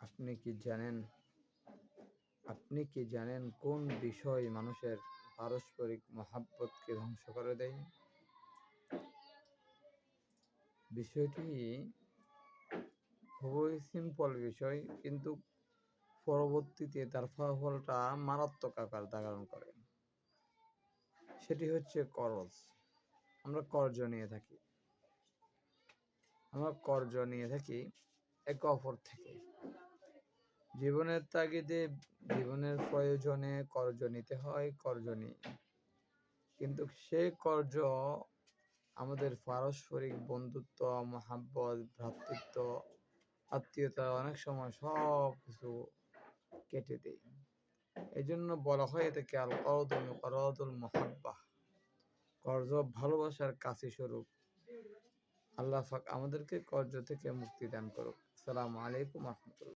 আপনি কি জানেন? আপনি কি জানেন কোন বিষয় মানুষের পারস্পরিক মহাব্বতকে ধ্বংস করে দেয়? বিষয়টি খুবই সিম্পল বিষয়, কিন্তু পরবর্তীতে তার ফলাফলটা মারাত্মক আকার ধারণ করে। সেটি হচ্ছে করজ। আমরা কর্জ নিয়ে থাকি। আমরা কর্জ নিয়ে থাকি একে অপর থেকে। জীবনের তাগিদে জীবনের প্রয়োজনে কর্জ নিতে হয়, কর্জ নিই। কিন্তু সে কর্জ আমাদের পারস্পরিক বন্ধুত্ব, মহাব্বত, ভ্রাতৃত্ব, আত্মীয়তা অনেক সময় সব কিছু কেটে দেয়। এই জন্য বলা হয় এটাকে আল করদুল করদুল মহাব্বা কর্জ ভালোবাসার কাছে স্বরূপ। আল্লাহ পাক আমাদেরকে কর্জ থেকে মুক্তি দান করুক। আসসালামু আলাইকুম রহমতুল্লাহ।